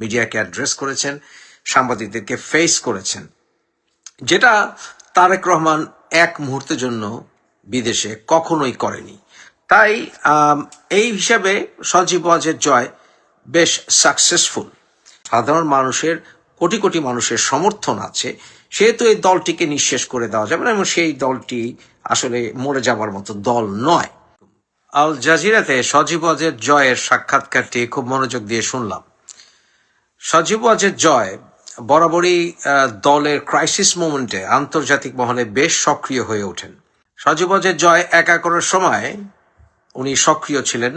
মিডিয়াকে অ্যাড্রেস করেছেন, সাংবাদিকদেরকে ফেস করেছেন, যেটা তারেক রহমান এক মুহূর্তের জন্য বিদেশে কখনোই করেনি। তাই এই হিসাবে সজীব ওয়াজের জয় বেশ সাকসেসফুল সাধারণ মানুষের, কোটি কোটি মানুষের সমর্থন আছে, সেহেতু এই দলটিকে নিঃশেষ করে দেওয়া যাবে না, এবং সেই দলটি আসলে মরে যাবার মতো দল নয়। আল জাজিরাতে সজীব ওয়াজের জয়ের সাক্ষাৎকারটি খুব মনোযোগ দিয়ে শুনলাম। সজীব ওয়াজের জয় বরাবরই দলের ক্রাইসিস মোমেন্টে আন্তর্জাতিক মহলে বেশ সক্রিয় হয়ে ওঠেন। সজীব ওয়াজের জয় একা করার সময় উনি সক্রিয় ছিলেন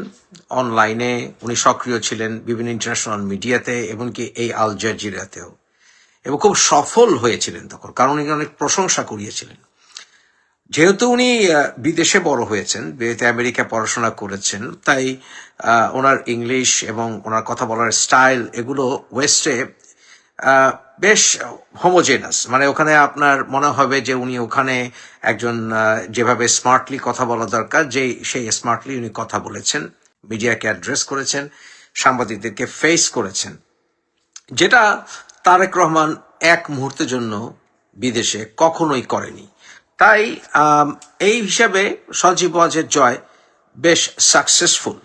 অনলাইনে, উনি সক্রিয় ছিলেন বিভিন্ন ইন্টারন্যাশনাল মিডিয়াতে এমনকি এই আল জাজিরাতেও। এবং খুব সফল হয়েছিলেন তখন, কারণ উনি অনেক প্রশংসা করিয়েছিলেন। যেহেতু উনি বিদেশে বড় হয়েছেন বিয়েতে আমেরিকা পড়াশোনা করেছেন, তাই ওনার ইংলিশ এবং ওনার কথা বলার স্টাইল এগুলো ওয়েস্টে বেশ হোমোজেনাস। মানে ওখানে আপনার মনে হবে যে উনি ওখানে একজন যেভাবে স্মার্টলি কথা বলা দরকার, যে সেই স্মার্টলি উনি কথা বলেছেন, মিডিয়াকে অ্যাড্রেস করেছেন, সাংবাদিকদেরকে ফেস করেছেন, যেটা তারেক রহমান এক মুহূর্তের জন্য বিদেশে কখনোই করেনি। তাই এই হিসাবে সজীব ওয়াজের জয় বেশ সাকসেসফুল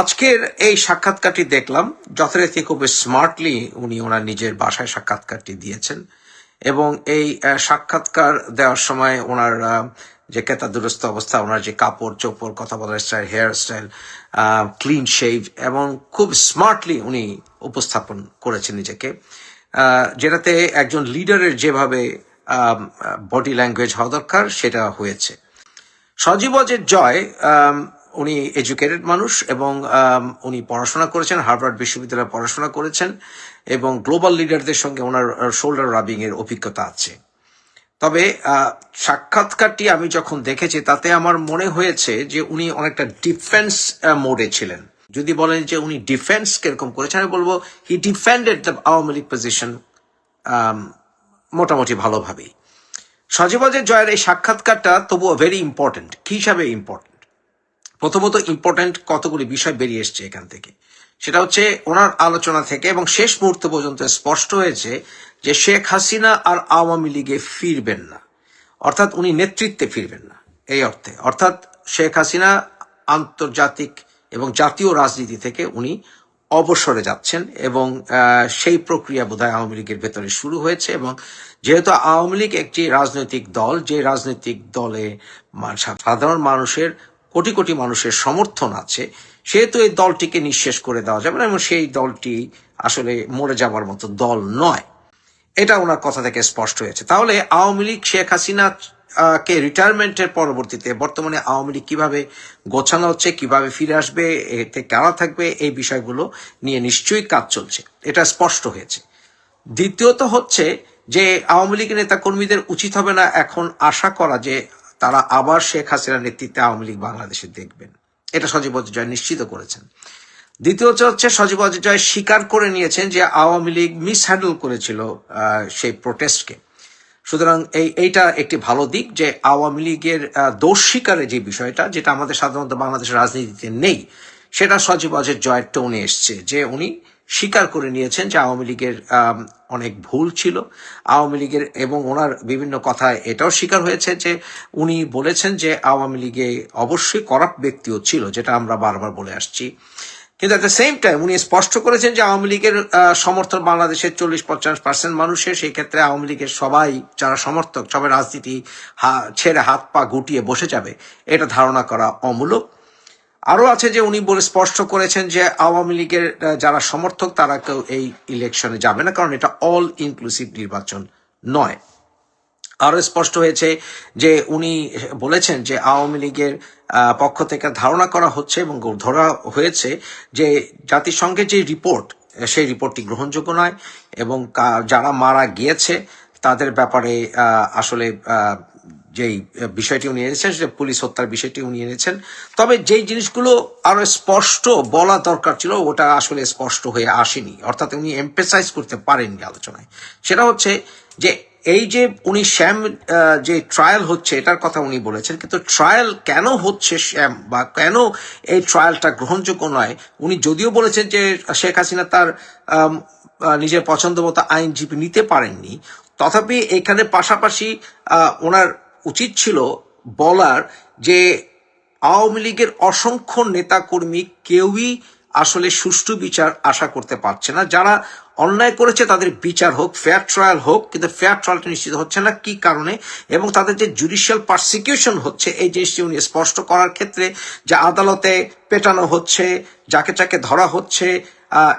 আজকের এই সাক্ষাৎকারটি দেখলাম, যথারীতি খুব স্মার্টলি উনি ওনার নিজের বাসায় সাক্ষাৎকারটি দিয়েছেন এবং এই সাক্ষাৎকার দেওয়ার সময় ওনার যে কেতা দুরস্ত অবস্থা, ওনার যে কাপড় চোপড়, কথা বলার style hair style clean shave এবং খুব স্মার্টলি উনি উপস্থাপন করেছেন নিজেকে। যেটাতে একজন লিডারের যেভাবে বডি ল্যাঙ্গুয়েজ হওয়া দরকার, সেটা হয়েছে। সজীব ওয়াজের জয় উনি এডুকেটেড মানুষ এবং উনি পড়াশোনা করেছেন, হার্ভার্ড বিশ্ববিদ্যালয়ে পড়াশোনা করেছেন এবং গ্লোবাল লিডারদের সঙ্গে ওনার শোল্ডার রাবিং এর অভিজ্ঞতা আছে। তবে সাক্ষাৎকারটি আমি যখন দেখেছি, তাতে আমার মনে হয়েছে যে উনি অনেকটা ডিফেন্স মোডে ছিলেন। যদি বলেন যে উনি ডিফেন্স কীরকম করেছেন, আমি বলব he defended the Awami League position মোটামুটি ভালোভাবেই। সজীবাজের জয়ের এই সাক্ষাৎকারটা তবুও ভেরি ইম্পর্টেন্ট কি হিসাবে ইম্পর্টেন্ট প্রথমত ইম্পর্টেন্ট কতগুলি বিষয় বেরিয়ে এসছে এখান থেকে। সেটা হচ্ছে ওনার আলোচনা থেকে এবং শেষ মুহূর্ত পর্যন্ত স্পষ্ট হয়েছে যে শেখ হাসিনা আর আওয়ামী লীগে ফিরবেন না। অর্থাৎ উনি নেতৃত্বে ফিরবেন না। এই অর্থে। অর্থাৎ শেখ হাসিনা আন্তর্জাতিক এবং জাতীয় রাজনীতি থেকে উনি অবসরে যাচ্ছেন এবং সেই প্রক্রিয়া বোধহয় আওয়ামী লীগের ভেতরে শুরু হয়েছে এবং যেহেতু আওয়ামী লীগ একটি রাজনৈতিক দল, যে রাজনৈতিক দলে সাধারণ মানুষের, কোটি কোটি মানুষের সমর্থন আছে, সেহেতু এই দলটিকে নিঃশেষ করে দেওয়া যাবে না এবং সেই দলটি আসলে মরে যাবার মতো দল নয়। এটা ওনার কথা থেকে স্পষ্ট হয়েছে। তাহলে আওয়ামী লীগ শেখ হাসিনা কে রিটায়ারমেন্টের পরবর্তীতে বর্তমানে আওয়ামী লীগ কীভাবে গোছানো হচ্ছে, কীভাবে ফিরে আসবে, এতে কারা থাকবে, এই বিষয়গুলো নিয়ে নিশ্চয়ই কাজ চলছে। এটা স্পষ্ট হয়েছে। দ্বিতীয়ত হচ্ছে যে আওয়ামী লীগের নেতা কর্মীদের উচিত হবে না এখন আশা করা যে তারা আবার শেখ হাসিনার নেতৃত্বে আওয়ামী লীগ বাংলাদেশে দেখবেন। এটা সজীব ওয়াজেদ জয় নিশ্চিত করেছেন। দ্বিতীয়ত হচ্ছে সজীব ওয়াজেদ জয় স্বীকার করে নিয়েছেন যে আওয়ামী লীগ মিস হ্যান্ডেল করেছিল সেই প্রোটেস্টকে সুতরাং এই, এইটা একটি ভালো দিক যে আওয়ামী লীগের দোষ স্বীকারের যে বিষয়টা, যেটা আমাদের সাধারণত বাংলাদেশের রাজনীতিতে নেই, সেটা সজীব ওয়াজেদ জয়ের টোনে এসছে যে উনি স্বীকার করে নিয়েছেন যে আওয়ামী লীগের অনেক ভুল ছিল। আওয়ামী লীগের এবং ওনার বিভিন্ন কথায় এটাও স্বীকার হয়েছে যে উনি বলেছেন যে আওয়ামী লীগে অবশ্যই করাপ্ট ব্যক্তিও ছিল, যেটা আমরা বারবার বলে আসছি। কিন্তু এট দ্য সেম টাইম উনি স্পষ্ট করেছেন যে আওয়ামী লীগের সমর্থন বাংলাদেশের চল্লিশ পঞ্চাশ পার্সেন্ট মানুষের, সেই ক্ষেত্রে আওয়ামী লীগের সবাই যারা সমর্থক, সবাই রাজনীতি ছেড়ে হাত পা গুটিয়ে বসে যাবে, এটা ধারণা করা অমূলক। আরও আছে যে উনি বলে স্পষ্ট করেছেন যে আওয়ামী লীগের যারা সমর্থক তারা কেউ এই ইলেকশনে যাবে না, কারণ এটা অল ইনক্লুসিভ নির্বাচন নয়। আরও স্পষ্ট হয়েছে যে উনি বলেছেন যে আওয়ামী লীগের পক্ষ থেকে ধারণা করা হচ্ছে এবং ধরা হয়েছে যে জাতিসংঘের যে রিপোর্ট সেই রিপোর্টটি গ্রহণযোগ্য নয় এবং যারা মারা গিয়েছে তাদের ব্যাপারে আসলে যেই বিষয়টি উনি এনেছেন সেটা পুলিশ হত্যার বিষয়টি উনি এনেছেন। তবে যেই জিনিসগুলো আরও স্পষ্ট বলা দরকার ছিল, ওটা আসলে স্পষ্ট হয়ে আসেনি। অর্থাৎ উনি এমপেসাইজ করতে পারেননি আলোচনায়। সেটা হচ্ছে যে এই যে উনি শ্যাম যে ট্রায়াল হচ্ছে, এটার কথা উনি বলেছেন, কিন্তু ট্রায়াল কেন হচ্ছে শ্যাম বা কেন এই ট্রায়ালটা গ্রহণযোগ্য নয়? উনি যদিও বলেছেন যে শেখ হাসিনা তার নিজের পছন্দ মতো আইনজীবী নিতে পারেননি, তথাপি এখানে পাশাপাশি ওনার উচিত ছিল বলার যে আওয়ামী লীগের অসংখ্য নেতাকর্মী কেউই আসলে সুষ্ঠু বিচার আশা করতে পারছে না, যারা অন্যায় করেছে, তাদের বিচার হোক ফেয়ার ট্রায়াল হোক, কিন্তু ফেয়ার ট্রায়ালটা নিশ্চিত হচ্ছে না। কি কারণে? এবং তাদের যে জুডিশিয়াল পারসিকিউশন হচ্ছে, এই জিনিসটি উনি স্পষ্ট করার ক্ষেত্রে যে আদালতে পেটানো হচ্ছে, যাকে যাকে ধরা হচ্ছে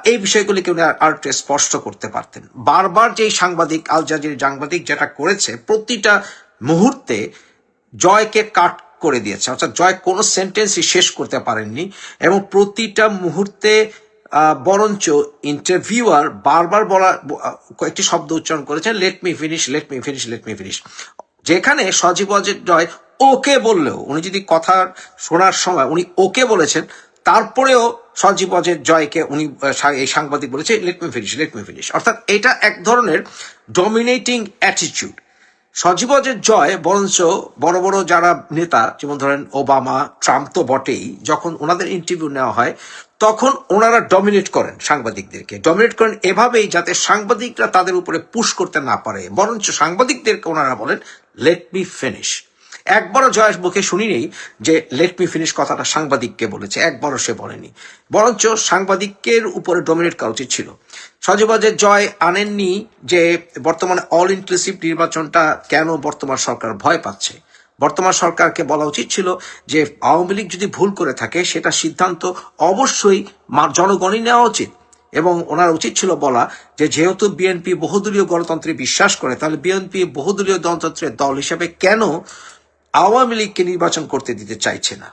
এই বিষয়গুলিকে উনি আর স্পষ্ট করতে পারতেন। বারবার যে সাংবাদিক, আল জাজির সাংবাদিক যেটা করেছে, প্রতিটা মুহূর্তে জয়কে কাট করে দিয়েছে, অর্থাৎ জয় কোনো সেন্টেন্সই শেষ করতে পারেননি, এবং প্রতিটা মুহূর্তে বরঞ্চ ইন্টারভিউয়ার বারবার বলা, কয়েকটি শব্দ উচ্চারণ করেছেন let me finish let me finish let me finish যেখানে সজীব অজের জয় ওকে বললেও, উনি যদি কথা শোনার সময় উনি ওকে বলেছেন, তারপরেও সজীব অজের জয়কে উনি এই সাংবাদিক বলেছে let me finish let me finish অর্থাৎ এটা এক ধরনের ডমিনেটিং অ্যাটিটিউড সজীবজের জয়, বরঞ্চ বড় বড় যারা নেতা, যেমন ধরেন ওবামা, ট্রাম্প তো বটেই, যখন ওনাদের ইন্টারভিউ নেওয়া হয়, তখন ওনারা ডমিনেট করেন সাংবাদিকদেরকে। ডমিনেট করেন এভাবেই যাতে সাংবাদিকরা তাদের উপরে পুশ করতে না পারে। বরঞ্চ সাংবাদিকদেরকে ওনারা বলেন লেট মি ফিনিশ একবারও জয়ের মুখে শুনিনি যে লেট মি ফিনিশ কথাটা সাংবাদিককে বলেছে, একবারও সে বলেনি। বরঞ্চ সাংবাদিকের উপরে ডমিনেট করা উচিত ছিল। সজীবাজের জয় আনেননি যে বর্তমানে অল ইনক্লুসিভ নির্বাচনটা কেন বর্তমান সরকার ভয় পাচ্ছে। বর্তমান সরকারকে বলা উচিত ছিল যে আওয়ামী লীগ যদি ভুল করে থাকে, সেটা সিদ্ধান্ত অবশ্যই জনগণই নেওয়া উচিত। এবং ওনার উচিত ছিল বলা যে যেহেতু বিএনপি বহুদলীয় গণতন্ত্রে বিশ্বাস করে, তাহলে বিএনপি বহুদলীয় গণতন্ত্রের দল হিসেবে কেন আওয়ামী লীগকে নির্বাচন করতে দিতে চাইছে না।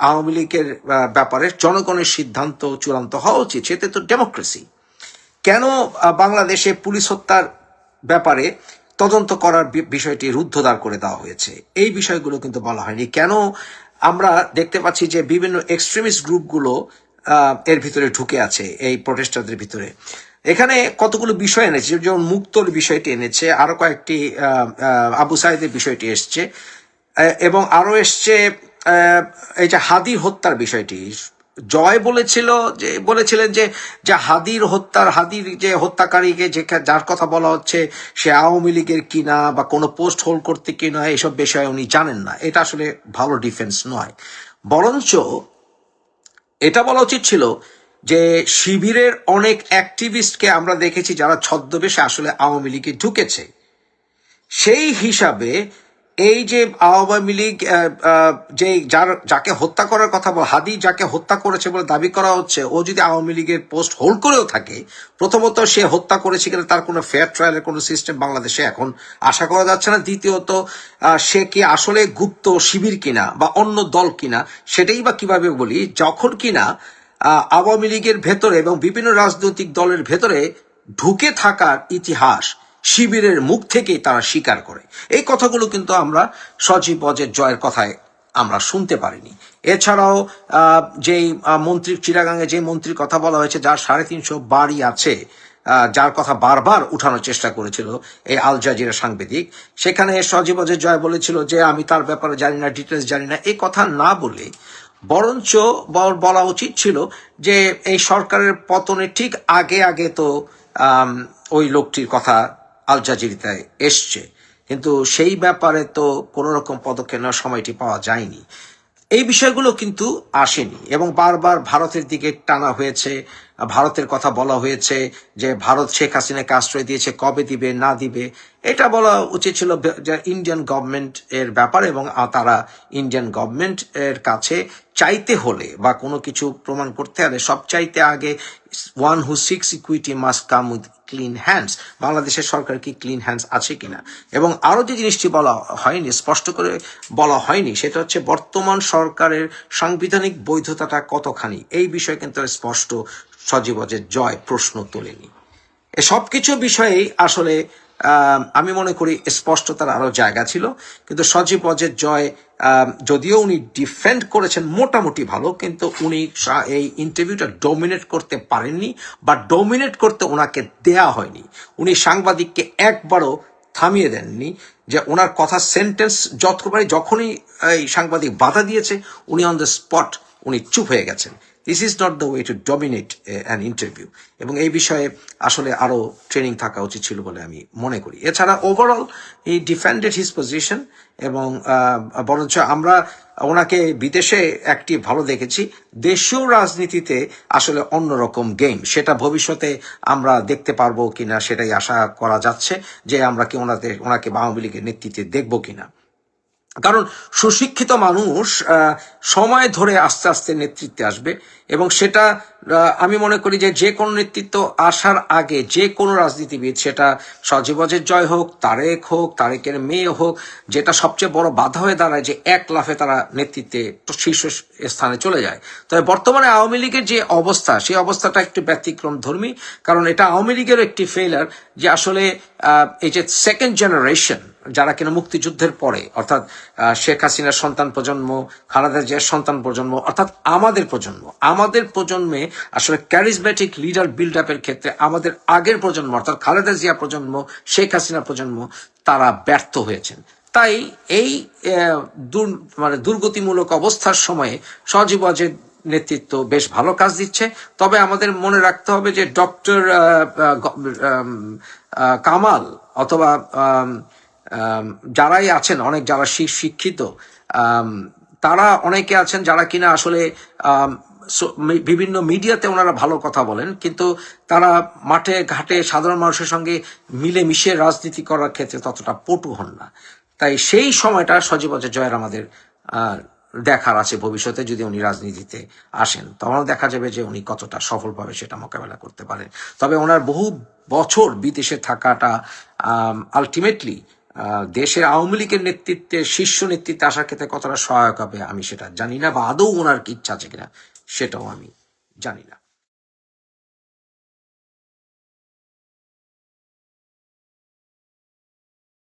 আওয়ামী লীগের ব্যাপারে জনগণের সিদ্ধান্ত চূড়ান্ত হওয়া উচিত সেতে তো ডেমোক্রেসি। কেন বাংলাদেশে পুলিশ হত্যার ব্যাপারে তদন্ত করার বিষয়টি রুদ্ধদ্বার করে দেওয়া হয়েছে? এই বিষয়গুলো কিন্তু বলা হয়নি। কেন, আমরা দেখতে পাচ্ছি যে বিভিন্ন এক্সট্রিমিস্ট গ্রুপগুলো এর ভিতরে ঢুকে আছে, এই প্রটেস্টারদের ভিতরে। এখানে কতগুলো বিষয় এনেছে? যেমন মুক্তর বিষয়টি এনেছে, আরও কয়েকটি আবু সাইদের বিষয়টি এসছে। এবং আরও এসছে এই যে হাদির হত্যার বিষয়টি। জয় বলেছিল যে, বলেছিলেন যে, যা হাদির হত্যার, হাদির যে হত্যাকারীকে যে যার কথা বলা হচ্ছে, সে আওয়ামী লীগের কিনা বা কোনো পোস্ট হোল্ড করতে কিনা, এসব বিষয়ে উনি জানেন না। এটা আসলে ভালো ডিফেন্স নয়। বরঞ্চ এটা বলা উচিত ছিল যে, শিবিরের অনেক অ্যাক্টিভিস্টকে আমরা দেখেছি যারা ছদ্মবেশে আসলে আওয়ামী লীগে ঢুকেছে। সেই হিসাবে এই যে আওয়ামী লীগ যে যার, যাকে হত্যা করার কথা বল হাদি যাকে হত্যা করেছে বলে দাবি করা হচ্ছে, ও যদি আওয়ামী লীগের পোস্ট হোল্ড করেও থাকে, প্রথমত সে হত্যা করেছে কিনা তার কোনো ফেয়ার ট্রায়ালের কোনো সিস্টেম বাংলাদেশে এখন আশা করা যাচ্ছে না। দ্বিতীয়ত সে কি আসলে গুপ্ত শিবির কিনা বা অন্য দল কিনা, সেটাই বা কীভাবে বলি, যখন কিনা আওয়ামী লীগের ভেতরে এবং বিভিন্ন রাজনৈতিক দলের ভেতরে ঢুকে থাকার ইতিহাস শিবিরের মুখ থেকেই তারা স্বীকার করে। এই কথাগুলো কিন্তু আমরা সজীব অজের জয়ের কথায় আমরা শুনতে পারিনি। এছাড়াও যেই মন্ত্রী চিরাগাঙ্গে যে মন্ত্রীর কথা বলা হয়েছে, যার সাড়ে তিনশো বাড়ি আছে যার কথা বারবার উঠানোর চেষ্টা করেছিল এই আল জাজিরা সাংবাদিক, সেখানে সজীব অজের জয় বলেছিল যে, আমি তার ব্যাপারে জানি না ডিটেলস জানি না। এই কথা না বলে বরঞ্চ বলা উচিত ছিল যে, এই সরকারের পতনের ঠিক আগে আগে তো ওই লোকটির কথা আল জাজিরিতায় এসছে। কিন্তু সেই ব্যাপারে তো কোনো রকম পদক্ষেপ নেওয়ার সময়টি পাওয়া যায়নি। এই বিষয়গুলো কিন্তু আসেনি এবং বারবার ভারতের দিকে টানা হয়েছে। ভারতের কথা বলা হয়েছে যে ভারত শেখ হাসিনাকে আশ্রয় দিয়েছে, কবে দিবে, না দিবে, এটা বলা উচিত ছিল যে ইন্ডিয়ান গভর্নমেন্ট এর ব্যাপার এবং তারা ইন্ডিয়ান গভর্নমেন্ট এর কাছে চাইতে হলে বা কোনো কিছু প্রমাণ করতে হলে সব চাইতে আগে one who seeks equity must come with clean hands বাংলাদেশের সরকার কি ক্লিন হ্যান্ডস আছে কিনা? এবং আরও যে জিনিসটি বলা হয়নি, স্পষ্ট করে বলা হয়নি, সেটা হচ্ছে বর্তমান সরকারের সাংবিধানিক বৈধতাটা কতখানি? এই বিষয়ে কিন্তু স্পষ্ট সজীবজের জয় প্রশ্ন তোলেনি। এ সব কিছু বিষয়েই আসলে আম, মনে করি স্পষ্টতার আরও জায়গা ছিল। কিন্তু সজীব অজের জয় যদিও উনি ডিফেন্ড করেছেন মোটামুটি ভালো কিন্তু উনি এই ইন্টারভিউটা ডমিনেট করতে পারেননি বা ডমিনেট করতে ওনাকে দেয়া হয়নি। উনি সাংবাদিককে একবারও থামিয়ে দেননি যে ওনার কথা সেন্টেন্স যতবারই যখনই এই সাংবাদিক বাধা দিয়েছে উনি অন দ্য স্পট উনি চুপ হয়ে গেছেন। This is not the way to dominate an interview এবং এই বিষয়ে আসলে আরও ট্রেনিং থাকা উচিত ছিল বলে আমি মনে করি। এছাড়া overall he defended his position এবং বরঞ্চ আমরা ওনাকে বিদেশে একটি ভালো দেখেছি। দেশীয় রাজনীতিতে আসলে অন্যরকম গেম সেটা ভবিষ্যতে আমরা দেখতে পারব কিনা সেটাই আশা করা যাচ্ছে যে আমরা কি ওনাতে ওনাকে আওয়ামী লীগের নেতৃত্বে দেখব কিনা। কারণ সুশিক্ষিত মানুষ সময় ধরে আস্তে আস্তে নেতৃত্বে আসবে এবং সেটা আমি মনে করি যে যে কোনো নেতৃত্ব আসার আগে যে কোনো রাজনীতিবিদ, সেটা সজীবজের জয় হোক, তারেক হোক, তারেকের মেয়ে হোক, যেটা সবচেয়ে বড় বাধা হয়ে দাঁড়ায় যে এক লাফে তারা নেতৃত্বে শীর্ষ স্থানে চলে যায়। তবে বর্তমানে আওয়ামী লীগের যে অবস্থা, সেই অবস্থাটা একটু ব্যতিক্রম ধর্মী, কারণ এটা আওয়ামী লীগের একটি ফেলার যে আসলে এই যে সেকেন্ড জেনারেশন যারা কিনা মুক্তিযুদ্ধের পরে, অর্থাৎ শেখ হাসিনার সন্তান প্রজন্ম, খালেদা জিয়ার সন্তান প্রজন্ম, অর্থাৎ আমাদের প্রজন্ম, আমাদের প্রজন্মে আসলে ক্যারিজমেটিক লিডার বিল্ড আপের ক্ষেত্রে আমাদের আগের প্রজন্ম, অর্থাৎ খালেদা জিয়া প্রজন্ম, শেখ হাসিনা প্রজন্ম, তারা ব্যর্থ হয়েছেন। তাই এই মানে দুর্গতিমূলক অবস্থার সময়ে সজীব ওয়াজেদ নেতৃত্ব বেশ ভালো কাজ দিচ্ছে। তবে আমাদের মনে রাখতে হবে যে ডক্টর কামাল অথবা যারাই আছেন, অনেক যারা শিক্ষিত তারা অনেকে আছেন যারা কিনা আসলে বিভিন্ন মিডিয়াতে ওনারা ভালো কথা বলেন, কিন্তু তারা মাঠে ঘাটে সাধারণ মানুষের সঙ্গে মিলে মিশে রাজনীতি করার ক্ষেত্রে ততটা পটু হন না। তাই সেই সময়টা সজীব অজয় জয়ের আমাদের দেখার আছে ভবিষ্যতে যদি উনি রাজনীতিতে আসেন। তখন দেখা যাবে যে উনি কতটা সফলভাবে সেটা মোকাবেলা করতে পারেন। তবে ওনার বহু বছর বিদেশে থাকাটা আলটিমেটলি দেশের আওয়ামী লীগের নেতৃত্বে, শীর্ষ নেতৃত্বে আসার ক্ষেত্রে কতটা সহায়ক হবে আমি সেটা জানি না, বা আদৌ ওনার কি ইচ্ছা আছে কিনা, সেটাও আমি জানি না।